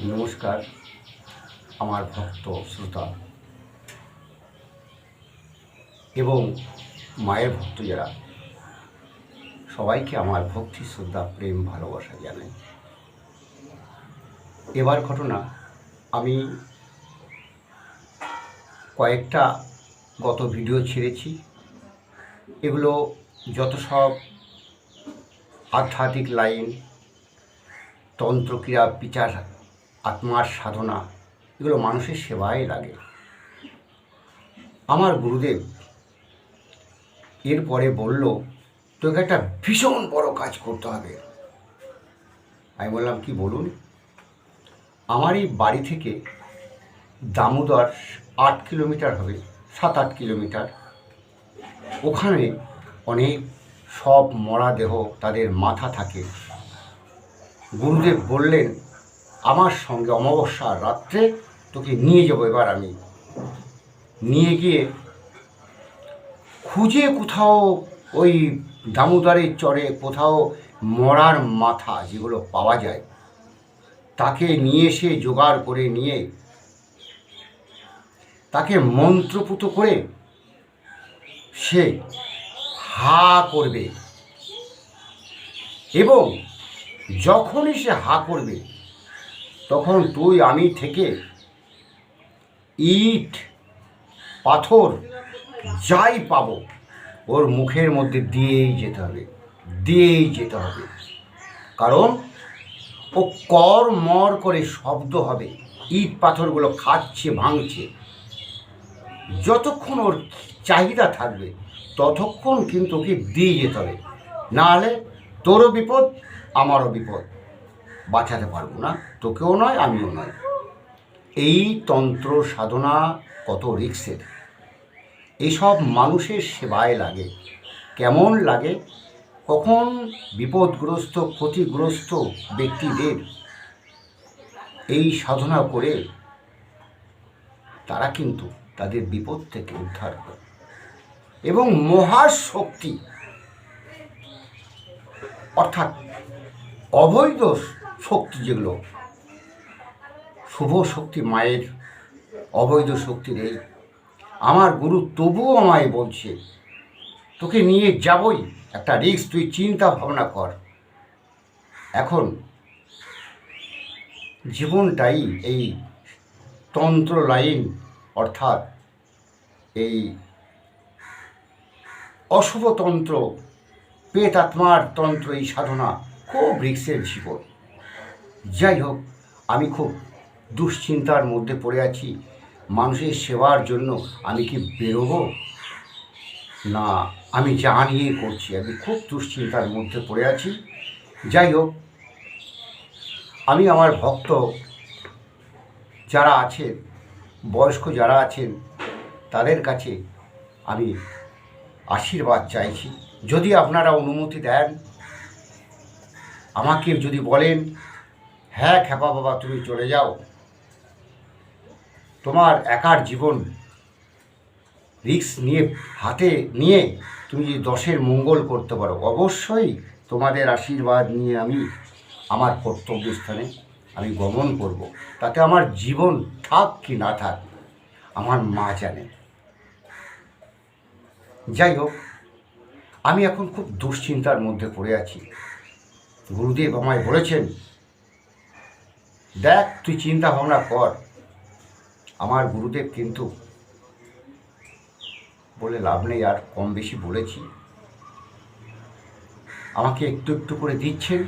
নমস্কার, আমার ভক্ত শ্রোতা। এবং মায়ের ভক্ত যারা, সবাইকে আমার ভক্তি, শ্রদ্ধা, প্রেম, ভালোবাসা জানাই। এবার ঘটনা, আমি কয়েকটা গত ভিডিও ছেড়েছি। এগুলো যত সব আধ্যাত্মিক লাইন, তন্ত্রক্রিয়া, বিচার আত্মার সাধনা, এগুলো মানুষের সেবায় লাগে। আমার গুরুদেব এরপরে বলল, তোকে একটা ভীষণ বড় কাজ করতে হবে। আমি বললাম, কি বলুন? আমার এই বাড়ি থেকে দামোদর আট কিলোমিটার হবে, সাত আট কিলোমিটার। ওখানে অনেক সব মরা দেহ তাদের মাথা থাকে। গুরুদেব বললেন আমার সঙ্গে অমাবস্যার রাত্রে তোকে নিয়ে যাব এবার আমি। নিয়ে গিয়ে খুঁজে কোথাও ওই দামোদরের চরে কোথাও মরার মাথা যেগুলো পাওয়া যায়, তাকে নিয়ে এসে জোগাড় করে নিয়ে, তাকে মন্ত্রপুত করে সে হা করবে। এবং যখনই সে হা করবে তখন তুই, আমি থেকে ইট, পাথর যাই পাব, ওর মুখের মধ্যে দিয়েই যেতে হবে, দিয়েই যেতে হবে। কারণ ও কর মর করে শব্দ হবে, ইট পাথরগুলো খাচ্ছে, ভাঙছে। যতক্ষণ ওর চাহিদা থাকবে, ততক্ষণ কিন্তু ওকে দিয়ে যেতে হবে। নাহলে তোরও বিপদ, আমারও বিপদ। বাঁচাতে পারব না। তোকেও নয়, আমিও নয়। এই তন্ত্র সাধনা কত রিক্সের? এসব মানুষের সেবায় লাগে। কেমন লাগে? কখন বিপদগ্রস্ত, ক্ষতিগ্রস্ত ব্যক্তিদের এই সাধনা করে তারা কিন্তু তাদের বিপদ থেকে উদ্ধার করে। এবং মহাশক্তি, অর্থাৎ অবৈধ শক্তি যেগুলো, শুভ শক্তি মায়ের, অবৈধ শক্তি নেই আমার গুরু তবুও আমায় বলছে, তোকে নিয়ে যাবই, একটা রিস্ক তুই চিন্তা ভাবনা কর। এখন জীবনটাই এই তন্ত্র লাইন, অর্থাৎ এই অশুভতন্ত্র পেট আত্মার তন্ত্র, এই সাধনা খুব রিক্সের জীবন। যাই হোক, আমি খুব দুশ্চিন্তার মধ্যে পড়ে আছি। মানুষের সেবার জন্য আমি কি বেরোবো? না, আমি যা নিয়ে করছি, আমি খুব দুশ্চিন্তার মধ্যে পড়ে আছি। যাই হোক, আমি আমার ভক্ত যারা আছেন, বয়স্ক যারা আছেন, তাদের কাছে আমি আশীর্বাদ চাইছি। যদি আপনারা অনুমতি দেন, আমাকে যদি বলেন হ্যাঁ খেপা বাবা, তুমি চলে যাও। তোমার একার জীবন রিক্স নিয়ে, হাতে নিয়ে তুমি যদি দশের মঙ্গল করতে পারো, অবশ্যই তোমাদের আশীর্বাদ নিয়ে আমি আমার কর্তব্যস্থানে আমি গমন করব। তাতে আমার জীবন থাক কি না থাক, আমার মা জানে। যাই হোক, আমি এখন খুব দুশ্চিন্তার মধ্যে পড়ে আছি। গুরুদেব আমায় বলেছেন দেখ, তুই চিন্তা ভাবনা কর। আমার গুরুদেব কিন্তু বলে লাভ নেই, আর কম বেশি বলেছি। আমাকে একটু একটু করে দিচ্ছেন,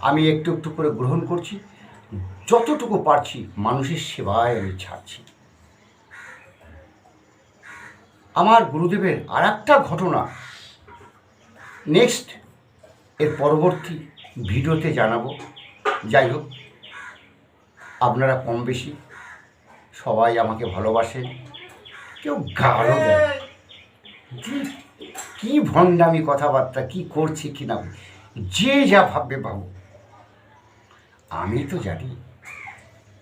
আমি একটু একটু করে গ্রহণ করছি। যতটুকু পারছি, মানুষের সেবায় আমি ছাড়ছি। আমার গুরুদেবের আর একটা ঘটনা নেক্সট, এর পরবর্তী ভিডিওতে জানাব। যাই হোক। আপনারা কম বেশি সবাই আমাকে ভালোবাসেন। কেউ গালও কি- কি ভণ্ডামি কথাবার্তা, কি করছি কি না যে যা ভাববে ভাবো আমি তো জানি,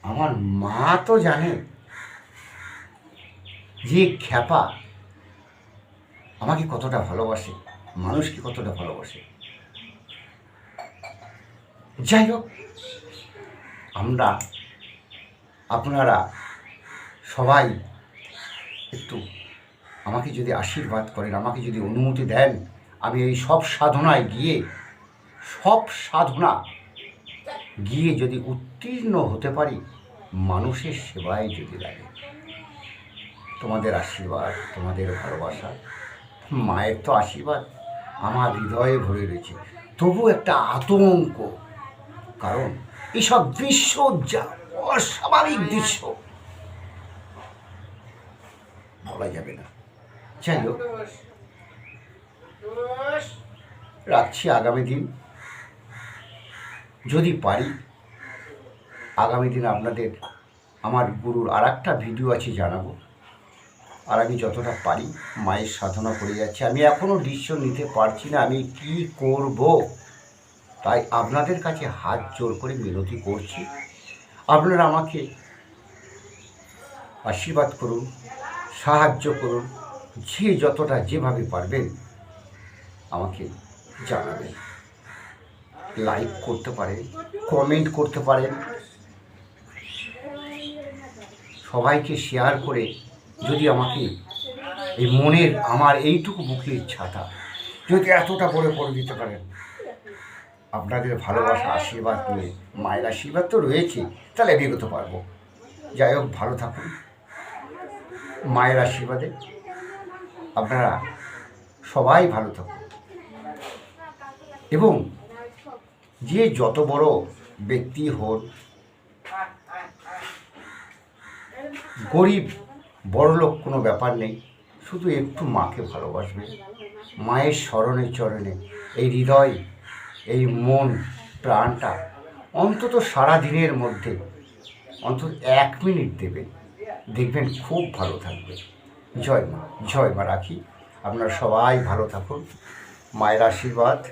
আমার মা তো জানে যে খ্যাপা আমাকে কতটা ভালোবাসে, মানুষকে কতটা ভালোবাসে। যাই হোক, আমরা আপনারা সবাই একটু আমাকে যদি আশীর্বাদ করেন, আমাকে যদি অনুমতি দেন, আমি এই সব সাধনায় গিয়ে, সব সাধনা গিয়ে যদি উত্তীর্ণ হতে পারি, মানুষের সেবায় যদি লাগে। তোমাদের আশীর্বাদ, তোমাদের ভালোবাসা, মায়ের তো আশীর্বাদ, আমার হৃদয়ে ভরে রয়েছে। তবু একটা আতঙ্ক, কারণ এসব দৃশ্য যা অস্বাভাবিক দৃশ্য। বলা যাবে না। যাই হোক। রাখছি আগামী দিন। যদি পারি, আগামী দিন আপনাদের আমার গুরুর আর একটা ভিডিও আছে জানাব। আর আমি যতটা পারি মায়ের সাধনা করে যাচ্ছি। আমি এখনও ডিসিশন নিতে পারছি না, আমি কি করব? তাই আপনাদের কাছে হাত জোর করে মিনতি করছি। আপনারা আমাকে আশীর্বাদ করুন, সাহায্য করুন, যে যতটা যেভাবে পারবেন আমাকে জানাবেন। লাইক করতে পারেন কমেন্ট করতে পারেন। সবাইকে শেয়ার করে যদি আমাকে এই মনের, আমার এইটুকু বুকের ছাতা যদি এতটা করে করে দিতে পারেন। আপনাদের ভালোবাসা, আশীর্বাদ নিয়ে, মায়ের আশীর্বাদ তো রয়েছে, তাহলে এগোতে পারব। যাই হোক, ভালো থাকুন। মায়ের আশীর্বাদে আপনারা সবাই ভালো থাকুন। এবং যে যত বড় ব্যক্তি হন, গরিব, বড়লোক কোনো ব্যাপার নেই, শুধু একটু মাকে ভালোবাসবে। মায়ের স্মরণে চরণে এই হৃদয় এই মন, প্রাণটা অন্তত সারা দিনের মধ্যে, অন্তত এক মিনিট দেবে। দেখবেন খুব ভালো থাকবে। জয় মা জয় মা রাখি। আপনারা সবাই ভালো থাকুন। মায়ের আশীর্বাদ।